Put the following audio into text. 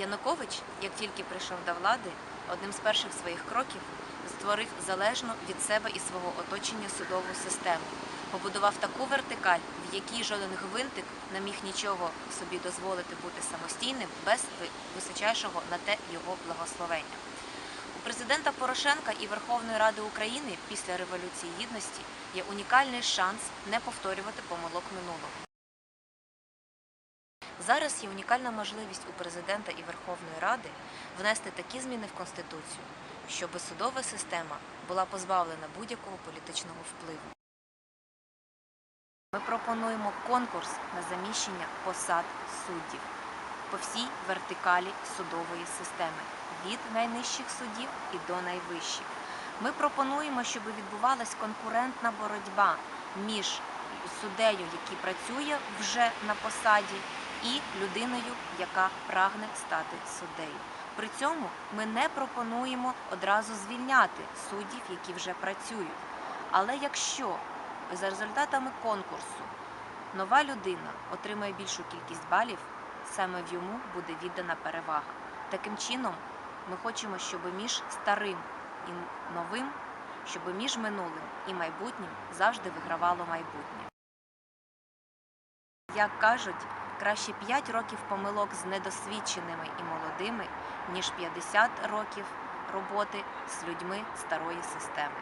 Янукович, як тільки прийшов до влади, одним з перших своїх кроків створив залежну від себе і свого оточення судову систему, побудував таку вертикаль, в якій жоден гвинтик не міг нічого собі дозволити бути самостійним без височайшого на те його благословення. У президента Порошенка і Верховної Ради України після Революції Гідності є унікальний шанс не повторювати помилок минулого. Зараз є унікальна можливість у президента і Верховної Ради внести такі зміни в Конституцію, щоб судова система була позбавлена будь-якого політичного впливу. Ми пропонуємо конкурс на заміщення посад суддів по всій вертикалі судової системи від найнижчих судів і до найвищих. Ми пропонуємо, щоб відбувалась конкурентна боротьба між суддею, який працює вже на посаді, і людиною, яка прагне стати суддею. При цьому ми не пропонуємо одразу звільняти суддів, які вже працюють. Але якщо за результатами конкурсу нова людина отримає більшу кількість балів, саме в йому буде віддана перевага. Таким чином, ми хочемо, щоб між старим і новим, щоб між минулим і майбутнім завжди вигравало майбутнє. Як кажуть, краще 5 років помилок з недосвідченими і молодими, ніж 50 років роботи з людьми старої системи.